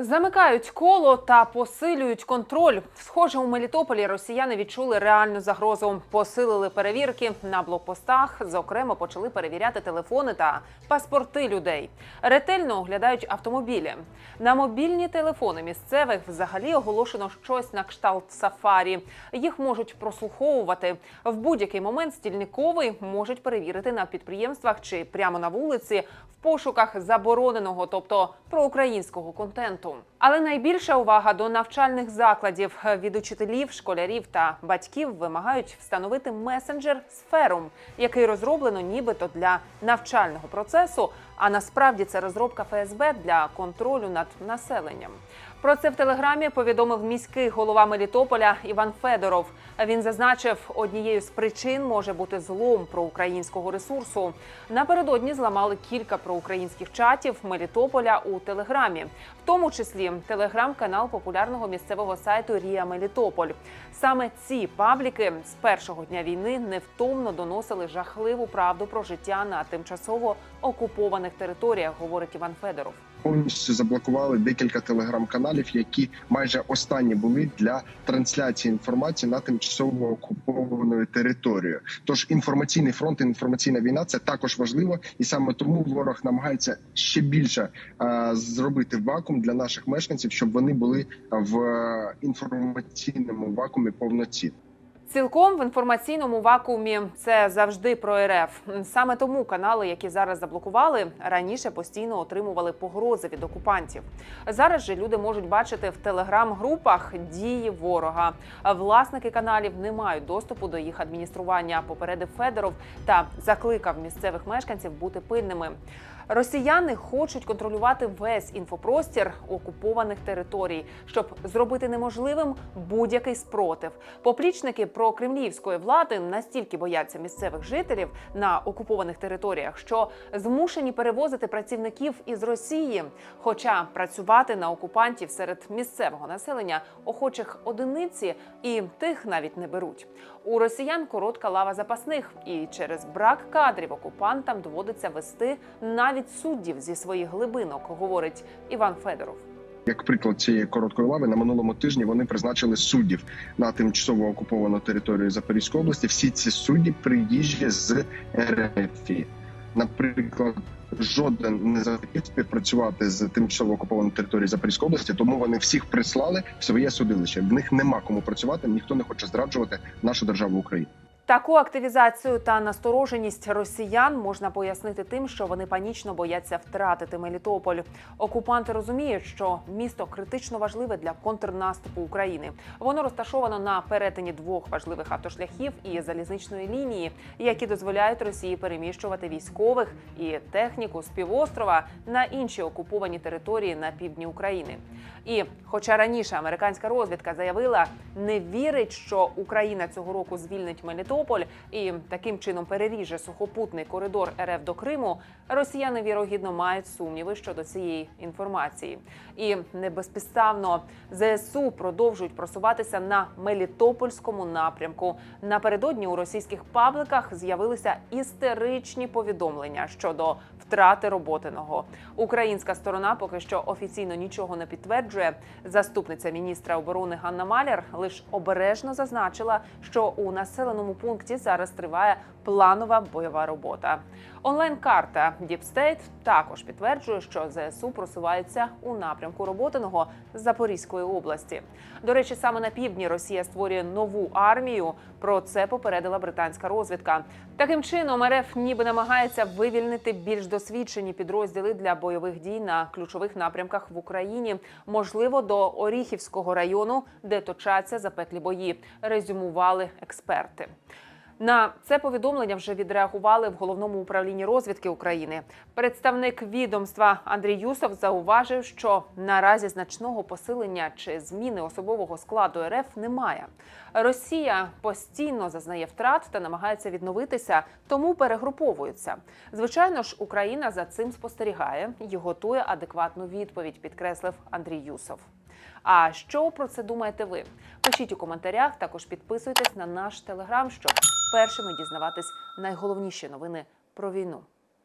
Замикають коло та посилюють контроль. Схоже, у Мелітополі росіяни відчули реальну загрозу. Посилили перевірки на блокпостах. Зокрема, почали перевіряти телефони та паспорти людей. Ретельно оглядають автомобілі. На мобільні телефони місцевих взагалі оголошено щось на кшталт сафарі. Їх можуть прослуховувати в будь-який момент. Стільниковий можуть перевірити на підприємствах чи прямо на вулиці в пошуках забороненого, тобто проукраїнського контенту. 보통 Але найбільша увага до навчальних закладів від учителів, школярів та батьків вимагають встановити месенджер Сферум, який розроблено нібито для навчального процесу. А насправді це розробка ФСБ для контролю над населенням. Про це в телеграмі повідомив міський голова Мелітополя Іван Федоров. Він зазначив, однією з причин може бути злом проукраїнського ресурсу. Напередодні зламали кілька проукраїнських чатів Мелітополя у телеграмі, в тому числі телеграм-канал популярного місцевого сайту Рія Мелітополь. Саме ці пабліки з першого дня війни невтомно доносили жахливу правду про життя на тимчасово окупованих територіях, говорить Іван Федоров. Повністю заблокували декілька телеграм-каналів, які майже останні були для трансляції інформації на тимчасово окупованою територією. Тож інформаційний фронт, інформаційна війна це також важливо, і саме тому ворог намагається ще більше е, зробити вакуум для наших мешканців, щоб вони були в е, інформаційному вакуумі повноцінно. Цілком в інформаційному вакуумі це завжди про РФ. Саме тому канали, які зараз заблокували, раніше постійно отримували погрози від окупантів. Зараз же люди можуть бачити в телеграм-групах дії ворога. Власники каналів не мають доступу до їх адміністрування. Попередив Федоров та закликав місцевих мешканців бути пильними. Росіяни хочуть контролювати весь інфопростір окупованих територій, щоб зробити неможливим будь-який спротив. Поплічники прокремлівської влади настільки бояться місцевих жителів на окупованих територіях, що змушені перевозити працівників із Росії. Хоча працювати на окупантів серед місцевого населення охочих одиниці і тих навіть не беруть. У росіян коротка лава запасних, і через брак кадрів окупантам доводиться вести навіть суддів зі своїх глибинок, говорить Іван Федоров. Як приклад цієї короткої лави на минулому тижні вони призначили суддів на тимчасово окуповану територію Запорізької області. Всі ці судді приїжджі з РФ. Наприклад, жоден не захотів співпрацювати з тимчасово окупованою територією Запорізької області, тому вони всіх прислали в своє судилище. В них нема кому працювати, ніхто не хоче зраджувати нашу державу Україну. Таку активізацію та настороженість росіян можна пояснити тим, що вони панічно бояться втратити Мелітополь. Окупанти розуміють, що місто критично важливе для контрнаступу України. Воно розташовано на перетині двох важливих автошляхів і залізничної лінії, які дозволяють Росії переміщувати військових і техніку з півострова на інші окуповані території на півдні України. І, хоча раніше американська розвідка заявила, не вірить, що Україна цього року звільнить Мелітополь і таким чином переріже сухопутний коридор РФ до Криму, росіяни вірогідно мають сумніви щодо цієї інформації. І не безпідставно ЗСУ продовжують просуватися на Мелітопольському напрямку. Напередодні у російських пабликах з'явилися істеричні повідомлення щодо втрати роботиного. Українська сторона поки що офіційно нічого не підтверджує. Заступниця міністра оборони Ганна Маляр лише обережно зазначила, що у населеному пункті зараз триває планова бойова робота. Онлайн-карта Діпстейт також підтверджує, що ЗСУ просувається у напрямку роботиного з Запорізької області. До речі, саме на півдні Росія створює нову армію. Про це попередила британська розвідка. Таким чином, РФ ніби намагається вивільнити більш досвідчені підрозділи для бойових дій на ключових напрямках в Україні, можливо, до Оріхівського району, де точаться запеклі бої. Резюмували експерти. На це повідомлення вже відреагували в головному управлінні розвідки України. Представник відомства Андрій Юсов зауважив, що наразі значного посилення чи зміни особового складу РФ немає. Росія постійно зазнає втрат та намагається відновитися, тому перегруповуються. Звичайно ж, Україна за цим спостерігає і готує адекватну відповідь, підкреслив Андрій Юсов. А що про це думаєте ви? Пишіть у коментарях. Також підписуйтесь на наш телеграм, щоб першими дізнаватись найголовніші новини про війну.